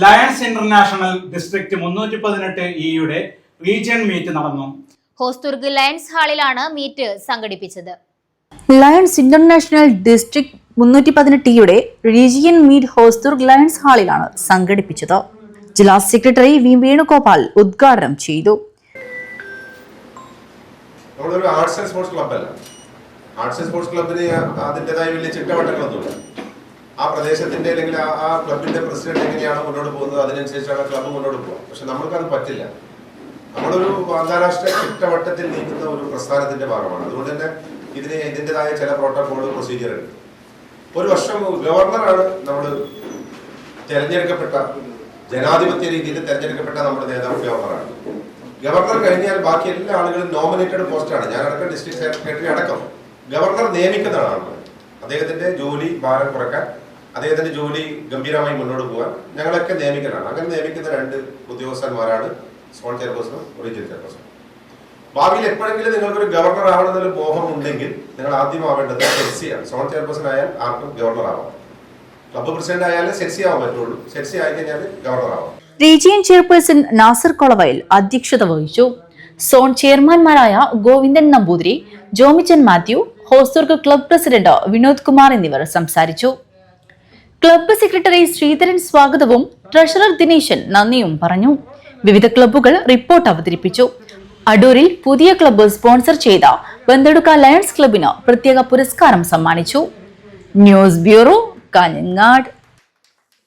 Lions international district മുന്നൂറ്റി പതിനെട്ട് ഇയുടെ റീജിയൻ മീറ്റ് നടന്നു. ഹോസ്ദുർഗ് ലയൺസ് ഹാളിലാണ് മീറ്റ് സംഘടിപ്പിച്ചത്. ലയൺസ് ഇന്റർനാഷണൽ ഡിസ്ട്രിക്ട് മുന്നൂറ്റി പതിനെട്ട് ഇയുടെ റീജിയൻ മീറ്റ് ഹോസ്ദുർഗ് ലയൺസ് ഹാളിലാണ് സംഘടിപ്പിച്ചത്. ജില്ലാ സെക്രട്ടറി വി വേണുഗോപാൽ ഉദ്ഘാടനം ചെയ്തു. ആർട്സ് ആൻഡ് സ്പോർട്സ് ക്ലബ്ബല്ല ആർട്സ് ആൻഡ് സ്പോർട്സ് ക്ലബിന് അതിന്റെതായ വലിയ ചിട്ടവട്ടങ്ങളൊന്നുമില്ല. ആ പ്രദേശത്തിന്റെ അല്ലെങ്കിൽ ആ ക്ലബിന്റെ പ്രസിഡന്റ് എങ്ങനെയാണ് മുന്നോട്ട് പോകുന്നത്? അതിനനുസരിച്ചാണ് ക്ലബ്ബ് മുന്നോട്ട് പോകുക. പക്ഷെ നമ്മൾക്കത് പറ്റില്ല. നമ്മളൊരു അന്താരാഷ്ട്ര ചിട്ടവട്ടത്തിൽ നീങ്ങുന്ന ഒരു പ്രസ്ഥാനത്തിന്റെ ഭാഗമാണ്. അതുകൊണ്ട് തന്നെ ഇതിന് ഇതിന്റെതായ ചില പ്രോട്ടോകോൾ പ്രൊസീജിയർ ഉണ്ട്. ഒരു വർഷം ഗവർണറാണ് നമ്മൾ തിരഞ്ഞെടുക്കപ്പെട്ട ജനാധിപത്യ രീതിയിൽ തെരഞ്ഞെടുക്കപ്പെട്ട നമ്മുടെ നേതാവ് ഗവർണറാണ്. ഗവർണർ കഴിഞ്ഞാൽ ബാക്കി എല്ലാ ആളുകളും നോമിനേറ്റഡ് പോസ്റ്റാണ് ഞാൻ അടക്കം ഡിസ്ട്രിക്ട് സെക്രട്ടറി അടക്കം. ഗവർണർ നിയമിക്കുന്നതാണ് അദ്ദേഹത്തിന്റെ ജോലി ഭാരം കുറയ്ക്കാൻ അദ്ദേഹത്തിന്റെ ജോലി ഗംഭീരമായി മുന്നോട്ട് പോകാൻ ഞങ്ങളൊക്കെ നിയമിക്കലാണ്. അങ്ങനെ നിയമിക്കുന്ന രണ്ട് ഉദ്യോഗസ്ഥന്മാരാണ് സോൺ ചെയർപേഴ്സണും ഒറിജിനൽ ചെയർപേഴ്സണും. ഭാവിയിൽ എപ്പോഴെങ്കിലും നിങ്ങൾക്കൊരു ഗവർണർ ആവണമെന്നൊരു മോഹം ഉണ്ടെങ്കിൽ നിങ്ങൾ ആദ്യം ആവേണ്ടത് സെക്സിയാണ് സോൺ ചെയർപേഴ്സൺ ആയാൽ ആർക്കും ഗവർണർ ആവാം. ക്ലബ്ബ് പ്രസിഡന്റ് ആയാലും സെക്സി ആവാൻ പറ്റുള്ളൂ. സെക്സി ആയി കഴിഞ്ഞാൽ ഗവർണർ ആവാം. റീജിയൻ ചെയർപേഴ്സൺ നാസർ കൊളവയിൽ അധ്യക്ഷത വഹിച്ചു. Zone ചെയർമാൻമാരായ Govindan Namboothiri Jomichan Mathew Hosdurg club president Vinod Kumar എന്നിവർ സംസാരിച്ചു. ക്ലബ്ബ് സെക്രട്ടറി ശ്രീധരൻ സ്വാഗതവും ട്രഷറർ ദിനേശൻ നന്ദിയും പറഞ്ഞു. വിവിധ ക്ലബ്ബുകൾ റിപ്പോർട്ട് അവതരിപ്പിച്ചു. അടൂരിൽ പുതിയ ക്ലബ്ബ് സ്പോൺസർ ചെയ്ത ബന്തെടുക്ക ലയൺസ് ക്ലബിന് പ്രത്യേക പുരസ്കാരം സമ്മാനിച്ചു. News bureau Kanhangad.